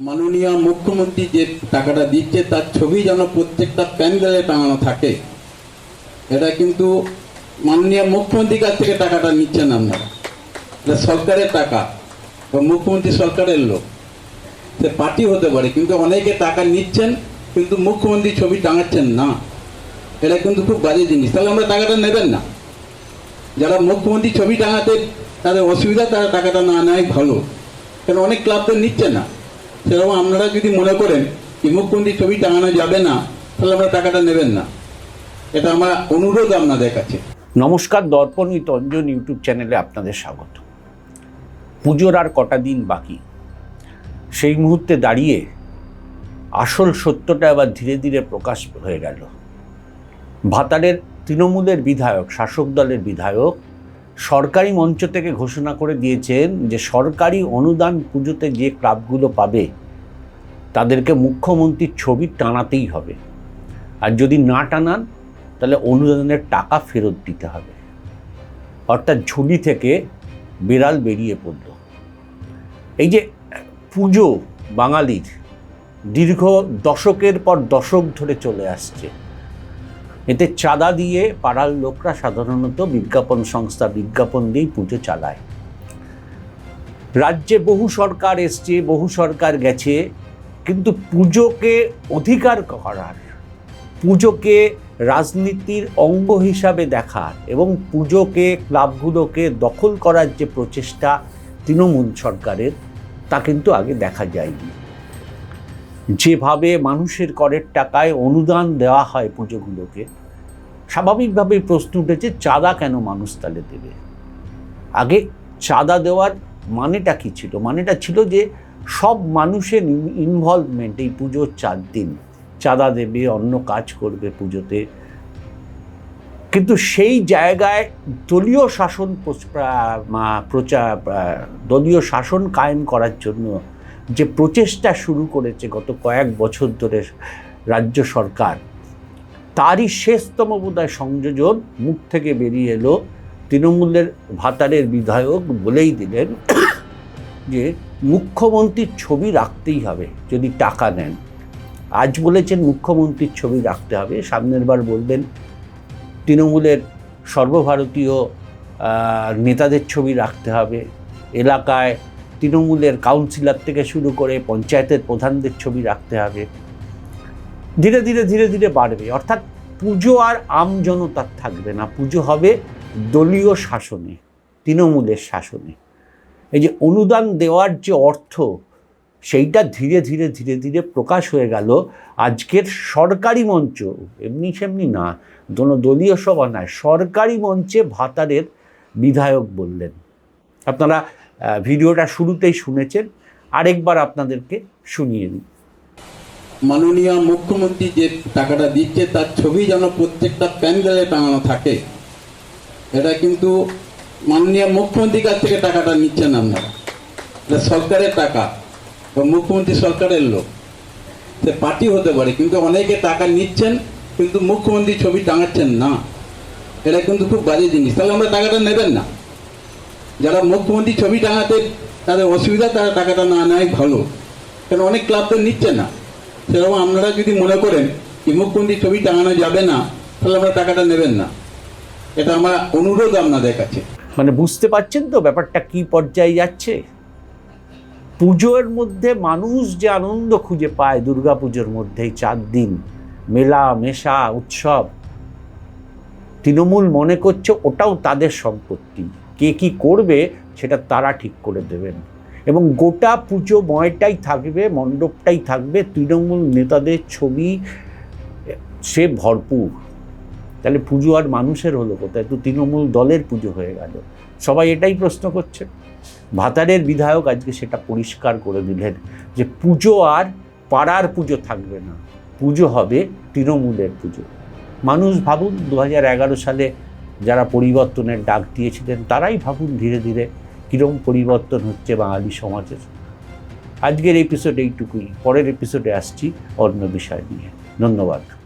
মাননীয় মুখ্যমন্ত্রী যে টাকাটা দিচ্ছে, তার ছবি যেন প্রত্যেকটা প্যান্ডেলে টাঙানো থাকে। এটা কিন্তু মাননীয় মুখ্যমন্ত্রীর কাছ থেকে টাকাটা নিচ্ছেন আপনারা। এটা সরকারের টাকা, বা মুখ্যমন্ত্রী সরকারের লোক। সে পার্টি হতে পারে, কিন্তু অনেকে টাকা নিচ্ছেন, কিন্তু মুখ্যমন্ত্রী ছবি টাঙাচ্ছেন না। এটা কিন্তু খুব বাজে জিনিস। তাহলে আমরা টাকাটা নেবেন না। যারা মুখ্যমন্ত্রী ছবি টাঙাতে তাদের অসুবিধা, তারা টাকাটা না নেয় ভালো। কেন, অনেক ক্লাব তো নিচ্ছে না। সেরকম আপনারা যদি মনে করেন যে ছবি টাঙানো যাবে না, তাহলে আমরা টাকাটা নেবেন না। এটা আমার অনুরোধ আপনাদের কাছে। নমস্কার, দর্পণ উইথ অঞ্জন ইউটিউব চ্যানেলে আপনাদের স্বাগত। পুজোর আর কটা দিন বাকি। সেই মুহূর্তে দাঁড়িয়ে আসল সত্যটা আবার ধীরে ধীরে প্রকাশ হয়ে গেল। ভাতারের তৃণমূলের বিধায়ক, শাসক দলের বিধায়ক সরকারি মঞ্চ থেকে ঘোষণা করে দিয়েছেন যে সরকারি অনুদান পুজোতে যে ক্লাবগুলো পাবে, তাদেরকে মুখ্যমন্ত্রীর ছবি টানাতেই হবে। আর যদি না টানান, তাহলে অনুদানের টাকা ফেরত দিতে হবে। অর্থাৎ ঝুলি থেকে বিড়াল বেরিয়ে পড়ল। এই যে পুজো বাঙালির দীর্ঘ দশকের পর দশক ধরে চলে আসছে। এতে চাঁদা দিয়ে পাড়ার লোকরা সাধারণত বিজ্ঞাপন সংস্থা বিজ্ঞাপন দিয়েই পুজো চালায়। রাজ্যে বহু সরকার এসছে, বহু সরকার গেছে, কিন্তু পুজোকে অধিকার করার, পুজোকে রাজনীতির অঙ্গ হিসাবে দেখার এবং পুজোকে, ক্লাবগুলোকে দখল করার যে প্রচেষ্টা তৃণমূল সরকারের, তা কিন্তু আগে দেখা যায়নি। যেভাবে মানুষের করের টাকায় অনুদান দেওয়া হয় পুজোগুলোকে স্বাভাবিকভাবেই প্রশ্ন উঠেছে, চাঁদা কেন মানুষ তাহলে দেবে? আগে চাঁদা দেওয়ার মানেটা কী ছিল? মানেটা ছিল যে সব মানুষের ইনভলভমেন্ট এই পুজোর চার দিন। চাঁদা দেবে, অন্য কাজ করবে পুজোতে। কিন্তু সেই জায়গায় দলীয় শাসন প্রচ- প্রচার দলীয় শাসন কায়েম করার জন্য যে প্রচেষ্টা শুরু করেছে গত কয়েক বছর ধরে রাজ্য সরকার, তারই শেষতম বোধহয় সংযোজন মুখ থেকে বেরিয়ে এলো তৃণমূলের ভাতারের বিধায়ক বলেই দিলেন যে মুখ্যমন্ত্রীর ছবি রাখতেই হবে যদি টাকা নেন। আজ বলেছেন মুখ্যমন্ত্রীর ছবি রাখতে হবে। সামনের বার বলবেন তৃণমূলের সর্বভারতীয় নেতাদের ছবি রাখতে হবে। এলাকায় তৃণমূলের কাউন্সিলর থেকে শুরু করে পঞ্চায়েতের প্রধানদের ছবি রাখতে হবে। ধীরে ধীরে ধীরে ধীরে বাড়বে। অর্থাৎ পুজো আর আমজনতার থাকবে না। পুজো হবে দলীয় শাসনে, তৃণমূলের শাসনে। এই যে অনুদান দেওয়ার যে অর্থ, সেইটা ধীরে ধীরে ধীরে ধীরে প্রকাশ হয়ে গেল। আজকের সরকারি মঞ্চ, এমনি সেমনি না কোনো দলীয় সভা নয়, সরকারি মঞ্চে ভাতারের বিধায়ক বললেন। আপনারা ভিডিওটা শুরুতেই শুনেছেন, আরেকবার আপনাদেরকে শুনিয়ে দিই। মাননীয় মুখ্যমন্ত্রী যে টাকাটা দিচ্ছে, তার ছবি যেন প্রত্যেকটা প্যান্ডেলে টাঙানো থাকে। এটা কিন্তু মাননীয় মুখ্যমন্ত্রীর কাছ থেকে টাকাটা নিচ্ছেন আপনারা। এটা সরকারের টাকা, বা মুখ্যমন্ত্রী সরকারের লোক। সে পার্টি হতে পারে, কিন্তু অনেকে টাকা নিচ্ছেন, কিন্তু মুখ্যমন্ত্রী ছবি টাঙাচ্ছেন না। এটা কিন্তু খুব বাজে জিনিস। তাহলে আমরা টাকাটা নেবেন না। যারা মুখ্যমন্ত্রী ছবি টাঙাতে তাদের অসুবিধা, তারা টাকাটা না নেয় ভালো। কেন অনেক ক্লাব তো নিচ্ছে না। সেরকম আপনারা যদি মনে করেন যে মুখ্যমন্ত্রী ছবি টাঙানো যাবে না, তাহলে আপনারা টাকাটা নেবেন না। এটা আমার অনুরোধ আপনাদের কাছে। মানে বুঝতে পারছেন তো ব্যাপারটা কি পর্যায়ে যাচ্ছে? পুজোর মধ্যে মানুষ যে আনন্দ খুঁজে পায় দুর্গা পুজোর মধ্যেই, চার দিন, মেলা, মেশা, উৎসব। তৃণমূল মনে করছে ওটাও তাদের সম্পত্তি। কে কি করবে সেটা তারা ঠিক করে দেবেন। এবং গোটা পুজো ময়টাই থাকবে, মণ্ডপটাই থাকবে, তৃণমূল নেতাদের ছবি সে ভরপুর। তাহলে পুজো আর মানুষের হলো কোথায়? তো তৃণমূল দলের পুজো হয়ে গেল। সবাই এটাই প্রশ্ন করছে। ভাতারের বিধায়ক আজকে সেটা পরিষ্কার করে দিলেন যে পুজো আর পাড়ার পুজো থাকবে না। পুজো হবে তৃণমূলের পুজো। মানুষ ভাবুন, দু হাজার এগারো সালে যারা পরিবর্তনের ডাক দিয়েছিলেন, তারাই ভাবুন ধীরে ধীরে কীরকম পরিবর্তন হচ্ছে বাঙালি সমাজের। আজকের এপিসোড এইটুকুই, পরের এপিসোডে আসছি অন্য বিষয় নিয়ে। ধন্যবাদ।